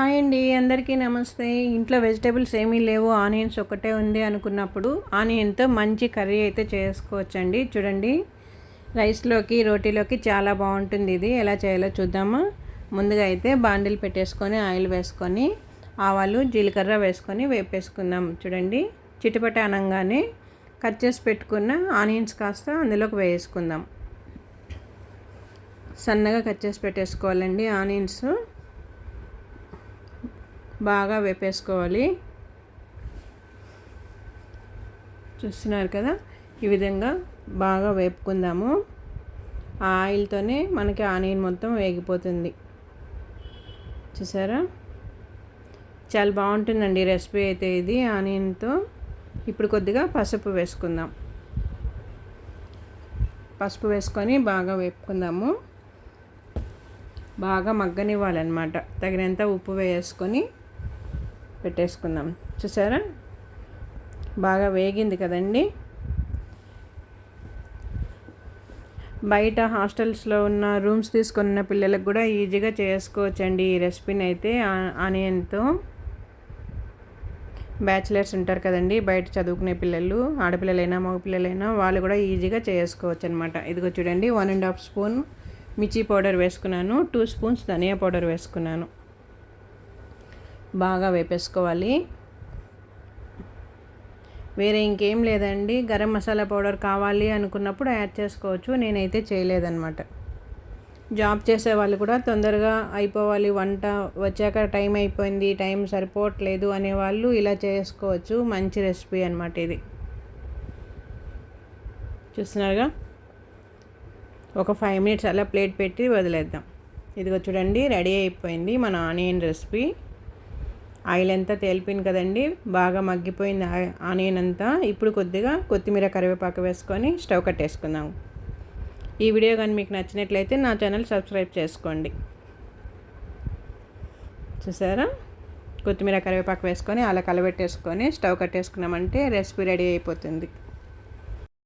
Hi అండి అందరికీ నమస్తే. ఇంట్లో వెజిటేబుల్స్ ఏమీ లేవు ఆనియన్స్ ఒకటే ఉంది అనుకున్నప్పుడు ఆనియన్తో మంచి కర్రీ అయితే చేసుకోవచ్చండి. చూడండి రైస్లోకి రోటీలోకి చాలా బాగుంటుంది ఇది. ఎలా చేయాలో చూద్దామా? ముందుగా అయితే బాండిల్ పెట్టేసుకొని ఆయిల్ వేసుకొని ఆవాలు జీలకర్ర వేసుకొని వేపేసుకుందాం. చూడండి చిటిపట అనగానే కట్ చేసి పెట్టుకున్న ఆనియన్స్ కాస్త అందులోకి వేసుకుందాం. సన్నగా కట్ చేసి పెట్టేసుకోవాలండి ఆనియన్స్. బాగా వేపేసుకోవాలి. చూస్తున్నారు కదా? ఈ విధంగా బాగా వేపుకుందాము. ఆ ఆయిల్తోనే మనకి ఆనియన్ మొత్తం వేగిపోతుంది. చూసారా? చాలా బాగుంటుందండి రెసిపీ అయితే ఇది ఆనియన్తో. ఇప్పుడు కొద్దిగా పసుపు వేసుకుందాం. పసుపు వేసుకొని బాగా వేపుకుందాము. బాగా మగ్గనివ్వాలన్నమాట. తగినంత ఉప్పు వేసుకొని పెట్టేసుకుందాం. చూసారా? బాగా వేగింది కదండి. బయట హాస్టల్స్లో ఉన్న రూమ్స్ తీసుకున్న పిల్లలకు కూడా ఈజీగా చేసుకోవచ్చండి ఈ రెసిపీని అయితే ఆనియన్తో. బ్యాచిలర్స్ ఉంటారు కదండి బయట చదువుకునే పిల్లలు ఆడపిల్లలైనా మగపిల్లలైనా వాళ్ళు కూడా ఈజీగా చేసుకోవచ్చు అనమాట ఇదిగో చూడండి వన్ అండ్ హాఫ్ స్పూన్ మిర్చి పౌడర్ వేసుకున్నాను టూ స్పూన్స్ ధనియా పౌడర్ వేసుకున్నాను. బాగా వేపేసుకోవాలి. వేరే ఇంకేం లేదండి. గరం మసాలా పౌడర్ కావాలి అనుకున్నప్పుడు యాడ్ చేసుకోవచ్చు. నేనైతే చేయలేదన్నమాట. జాబ్ చేసే వాళ్ళు కూడా తొందరగా అయిపోవాలి. వంట వచ్చాక టైం అయిపోయింది టైం సరిపోవట్లేదు అనే వాళ్ళు ఇలా చేసుకోవచ్చు. మంచి రెసిపీ అనమాట ఇది. చూస్తున్నారుగా? ఒక ఫైవ్ మినిట్స్ అలా ప్లేట్ పెట్టి వదిలేద్దాం. ఇదిగో చూడండి రెడీ అయిపోయింది మన ఆనియన్ రెసిపీ. ఆయిల్ అంతా తేలిపోయింది కదండి. బాగా మగ్గిపోయింది ఆనియన్ అంతా. ఇప్పుడు కొద్దిగా కొత్తిమీర కరివేపాకు వేసుకొని స్టవ్ కట్టేసుకుందాం. ఈ వీడియో కానీ మీకు నచ్చినట్లయితే నా ఛానల్ సబ్స్క్రైబ్ చేసుకోండి. చూసారా? కొత్తిమీర కరివేపాకు వేసుకొని అలా కలబెట్టేసుకొని స్టవ్ కట్టేసుకున్నామంటే రెసిపీ రెడీ అయిపోతుంది.